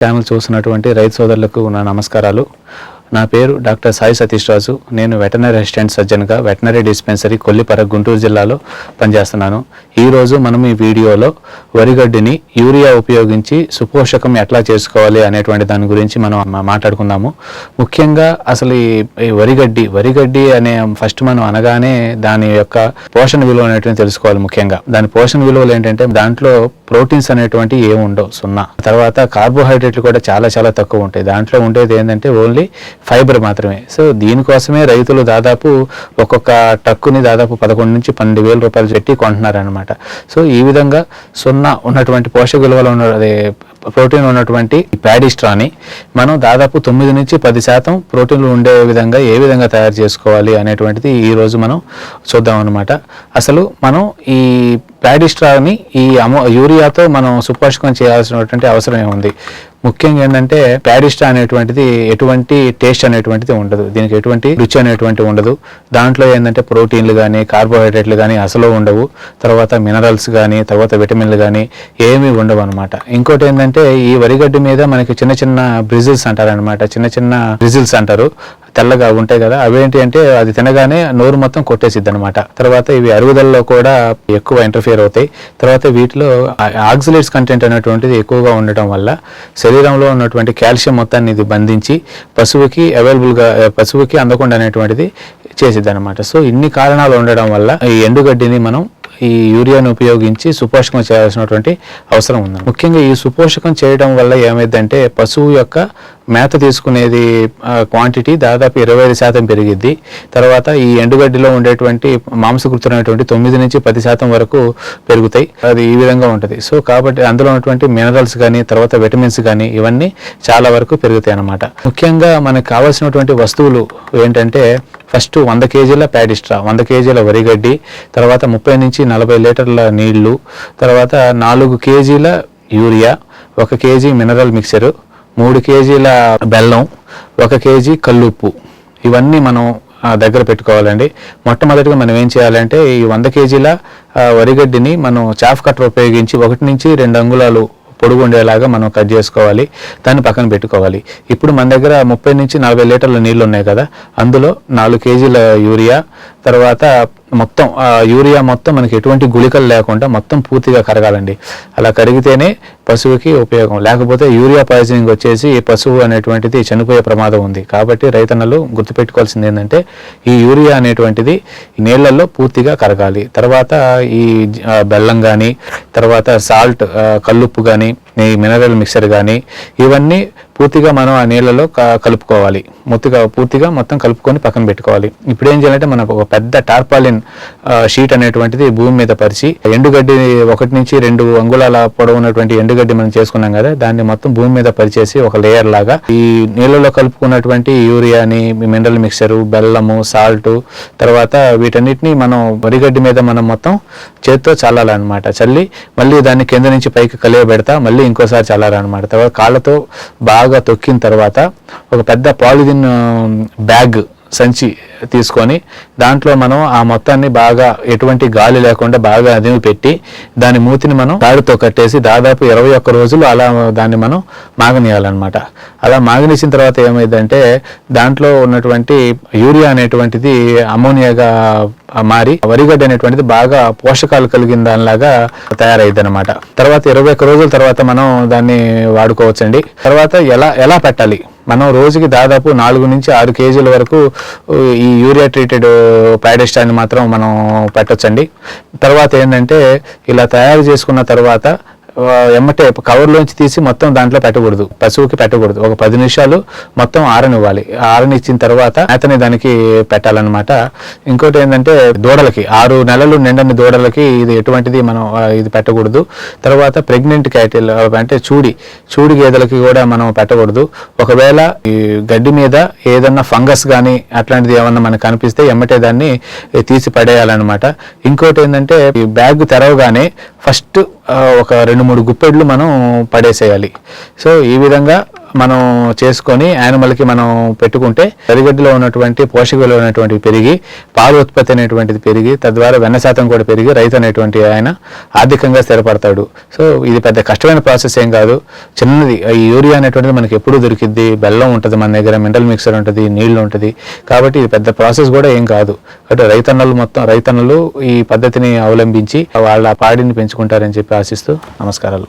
Channel చూస్తున్నటువంటి రైతు సోదరులకు నా నమస్కారాలు. నా పేరు డాక్టర్ సాయి సతీష్ రాజు. నేను వెటనరీ అసిస్టెంట్ సర్జన్గా వెటనరీ డిస్పెన్సరీ కొల్లిపర గుంటూరు జిల్లాలో పనిచేస్తున్నాను. ఈరోజు మనం ఈ వీడియోలో వరిగడ్డిని యూరియా ఉపయోగించి సుపోషకం ఎట్లా చేసుకోవాలి అనేటువంటి దాని గురించి మనం మాట్లాడుకుందాము. ముఖ్యంగా అసలు ఈ ఈ వరిగడ్డి వరిగడ్డి అనే ఫస్ట్ మనం అనగానే దాని యొక్క పోషణ విలువ అనేటువంటి తెలుసుకోవాలి ముఖ్యంగా. దాని పోషణ విలువలు ఏంటంటే దాంట్లో ప్రోటీన్స్ అనేటువంటి ఏమి ఉండవు సున్నా. తర్వాత కార్బోహైడ్రేట్లు కూడా చాలా చాలా తక్కువ ఉంటాయి. దాంట్లో ఉండేది ఏంటంటే ఓన్లీ ఫైబర్ మాత్రమే. సో దీనికోసమే రైతులు దాదాపు ఒక్కొక్క టక్కుని దాదాపు పదకొండు నుంచి పన్నెండు వేల రూపాయలు పెట్టి కొంటున్నారనమాట సో ఈ విధంగా సున్నా ఉన్నటువంటి పోషక విలువలు ఉన్న అదే ప్రోటీన్ ఉన్నటువంటి ప్యాడిస్ట్రాని మనం దాదాపు తొమ్మిది నుంచి పది శాతం ప్రోటీన్లు ఉండే విధంగా ఏ విధంగా తయారు చేసుకోవాలి అనేటువంటిది ఈరోజు మనం చూద్దాం అనమాట అసలు మనం ఈ ప్యాడిస్ట్రాని ఈ అమో యూరియాతో మనం సుపోషకం చేయాల్సినటువంటి అవసరం ఏముంది? ముఖ్యంగా ఏంటంటే ప్యాడిస్టా అనేటువంటిది ఎటువంటి టేస్ట్ అనేటువంటిది ఉండదు. దీనికి ఎటువంటి రుచి అనేటువంటి ఉండదు. దాంట్లో ఏంటంటే ప్రోటీన్లు కానీ కార్బోహైడ్రేట్లు కానీ అసలు ఉండవు. తర్వాత మినరల్స్ కానీ తర్వాత విటమిన్లు కానీ ఏమీ ఉండవు అనమాట ఇంకోటి ఏంటంటే ఈ వరిగడ్డి మీద మనకి చిన్న చిన్న బ్రిజిల్స్ అంటారు అనమాట చిన్న చిన్న బ్రిజిల్స్ అంటారు. తెల్లగా ఉంటాయి కదా అవేంటి అంటే అది తినగానే నోరు మొత్తం కొట్టేసిద్ది అనమాట తర్వాత ఇవి అరుగుదలలో కూడా ఎక్కువ ఇంటర్ఫియర్ అవుతాయి. తర్వాత వీటిలో ఆక్సిలేట్స్ కంటెంట్ అనేటువంటిది ఎక్కువగా ఉండటం వల్ల శరీరంలో ఉన్నటువంటి కాల్షియం మొత్తాన్ని ఇది బంధించి పశువుకి అవైలబుల్గా పశువుకి అందకుండా అనేటువంటిది చేసిద్ది అనమాట సో ఇన్ని కారణాలు ఉండడం వల్ల ఈ ఎండుగడ్డిని మనం ఈ యూరియాను ఉపయోగించి సుపోషకం చేయాల్సినటువంటి అవసరం ఉంది. ముఖ్యంగా ఈ సుపోషకం చేయడం వల్ల ఏమైందంటే పశువు యొక్క మేత తీసుకునేది క్వాంటిటీ దాదాపు ఇరవై ఐదు శాతం పెరిగిద్ది. తర్వాత ఈ ఎండుగడ్డిలో ఉండేటువంటి మాంసకృతులైనటువంటి తొమ్మిది నుంచి పది శాతం వరకు పెరుగుతాయి. అది ఈ విధంగా ఉంటుంది. సో కాబట్టి అందులో ఉన్నటువంటి మినరల్స్ కానీ తర్వాత విటమిన్స్ కానీ ఇవన్నీ చాలా వరకు పెరుగుతాయి అన్నమాట. ముఖ్యంగా మనకు కావాల్సినటువంటి వస్తువులు ఏంటంటే ఫస్ట్ వంద కేజీల ప్యాడిస్ట్రా వంద కేజీల వరిగడ్డి తర్వాత ముప్పై నుంచి నలభై లీటర్ల నీళ్ళు తర్వాత నాలుగు కేజీల యూరియా ఒక కేజీ మినరల్ మిక్సరు మూడు కేజీల బెల్లం ఒక కేజీ కల్లుప్పు. ఇవన్నీ మనం దగ్గర పెట్టుకోవాలండి. మొట్టమొదటిగా మనం ఏం చేయాలంటే ఈ వంద కేజీల వరిగడ్డిని మనం చాఫ్ కట్టర్ ఉపయోగించి ఒకటి నుంచి రెండు అంగుళాలు పొడుగు ఉండేలాగా మనం కట్ చేసుకోవాలి. దాన్ని పక్కన పెట్టుకోవాలి. ఇప్పుడు మన దగ్గర ముప్పై నుంచి నలభై లీటర్ల నీళ్ళు ఉన్నాయి కదా. అందులో నాలుగు కేజీల యూరియా తర్వాత మొత్తం యూరియా మొత్తం మనకి ఎటువంటి గుళికలు లేకుండా మొత్తం పూర్తిగా కరగాలండి. అలా కరిగితేనే పశువుకి ఉపయోగం. లేకపోతే యూరియా పాయిజనింగ్ వచ్చేసి పశువు అనేటువంటిది చనిపోయే ప్రమాదం ఉంది. కాబట్టి రైతన్నలు గుర్తుపెట్టుకోవాల్సింది ఏంటంటే ఈ యూరియా అనేటువంటిది నీళ్ళల్లో పూర్తిగా కరగాలి. తర్వాత ఈ బెల్లం కానీ తర్వాత సాల్ట్ కల్లుప్పు కానీ ఈ మినరల్ మిక్సర్ కానీ ఇవన్నీ పూర్తిగా మనం ఆ నీళ్ళలో క- కలుపుకోవాలి. మొత్తిగా పూర్తిగా మొత్తం కలుపుకొని పక్కన పెట్టుకోవాలి. ఇప్పుడు ఏం చేయాలంటే మనకు ఒక పెద్ద టార్పాలిన్ షీట్ అనేటువంటిది భూమి మీద పరిచి ఎండుగడ్డి ఒకటి నుంచి రెండు అంగుళాల పొడవు ఉన్నటువంటి ఎండుగడ్డి మనం చేసుకున్నాం కదా దాన్ని మొత్తం భూమి మీద పరిచేసి ఒక లేయర్ లాగా ఈ నీళ్ళలో కలుపుకున్నటువంటి యూరియాని మినరల్ మిక్సరు బెల్లము సాల్ట్ తర్వాత వీటన్నిటిని మనం వరిగడ్డి మీద మనం మొత్తం చేత్తో చల్లాలన్నమాట. చల్లి మళ్ళీ దాన్ని కింద నుంచి పైకి కలియబెడతా మళ్ళీ మళ్ళీ ఇంకోసారి చల్లారనమాట తర్వాత కాళ్ళతో బాగా తొక్కిన తర్వాత ఒక పెద్ద పాలిథిన్ బ్యాగ్ సంచి తీసుకొని దాంట్లో మనం ఆ మొత్తాన్ని బాగా ఎటువంటి గాలి లేకుండా బాగా అదిమి పెట్టి దాని మూతిని మనం తాడుతో కట్టేసి దాదాపు ఇరవై ఒక్క రోజులు అలా దాన్ని మనం మాగనీయాలన్నమాట. అలా మాగనీసిన తర్వాత ఏమైందంటే దాంట్లో ఉన్నటువంటి యూరియా అనేటువంటిది అమోనియాగా మారి వరిగడ్డ అనేటువంటిది బాగా పోషకాలు కలిగిన దానిలాగా తయారైంది అనమాట తర్వాత ఇరవై ఒక్క రోజుల తర్వాత మనం దాన్ని వాడుకోవచ్చండి. తర్వాత ఎలా ఎలా పెట్టాలి? మనం రోజుకి దాదాపు నాలుగు నుంచి ఆరు కేజీల వరకు ఈ యూరియా ట్రీటెడ్ ప్యాడెస్టాన్ని మాత్రం మనం పెట్టచ్చండి. తర్వాత ఏంటంటే ఇలా తయారు చేసుకున్న తర్వాత ఎమ్మటే కవర్లోంచి తీసి మొత్తం దాంట్లో పెట్టకూడదు. పశువుకి పెట్టకూడదు. ఒక పది నిమిషాలు మొత్తం ఆరనివ్వాలి. ఆరనిచ్చిన తర్వాత మేతని దానికి పెట్టాలన్నమాట. ఇంకోటి ఏంటంటే దూడలకి ఆరు నెలలు నిండని దూడలకి ఇది ఎటువంటిది మనం ఇది పెట్టకూడదు. తర్వాత ప్రెగ్నెంట్ క్యాటిల్ అంటే చూడి చూడి గేదెలకి కూడా మనం పెట్టకూడదు. ఒకవేళ ఈ గడ్డి మీద ఏదన్నా ఫంగస్ కానీ అట్లాంటిది ఏమన్నా మనకు కనిపిస్తే ఎమ్మటే దాన్ని తీసి పడేయాలన్నమాట. ఇంకోటి ఏంటంటే ఈ బ్యాగ్ తెరవగానే ఫస్ట్ ఒక రెండు మూడు గుప్పెడ్లు మనం పడేసేయాలి. సో ఈ విధంగా మనం చేసుకొని యానిమల్కి మనం పెట్టుకుంటే తరిగడ్డలో ఉన్నటువంటి పోషక విలువ అనేటువంటి పెరిగి పాలు ఉత్పత్తి అనేటువంటిది పెరిగి తద్వారా వెన్న శాతం కూడా పెరిగి రైతు అనేటువంటి ఆయన ఆర్థికంగా స్థిరపడతాడు. సో ఇది పెద్ద కష్టమైన ప్రాసెస్ ఏం కాదు. చిన్నది ఈ యూరియా అనేటువంటిది మనకి ఎప్పుడు దొరికిద్ది. బెల్లం ఉంటుంది మన దగ్గర మినరల్ మిక్సర్ ఉంటుంది నీళ్ళు ఉంటుంది. కాబట్టి ఇది పెద్ద ప్రాసెస్ కూడా ఏం కాదు. అంటే రైతన్నలు మొత్తం రైతన్నలు ఈ పద్ధతిని అవలంబించి వాళ్ళ పాడిని పెంచుకుంటారని చెప్పి ఆశిస్తూ నమస్కారాలు.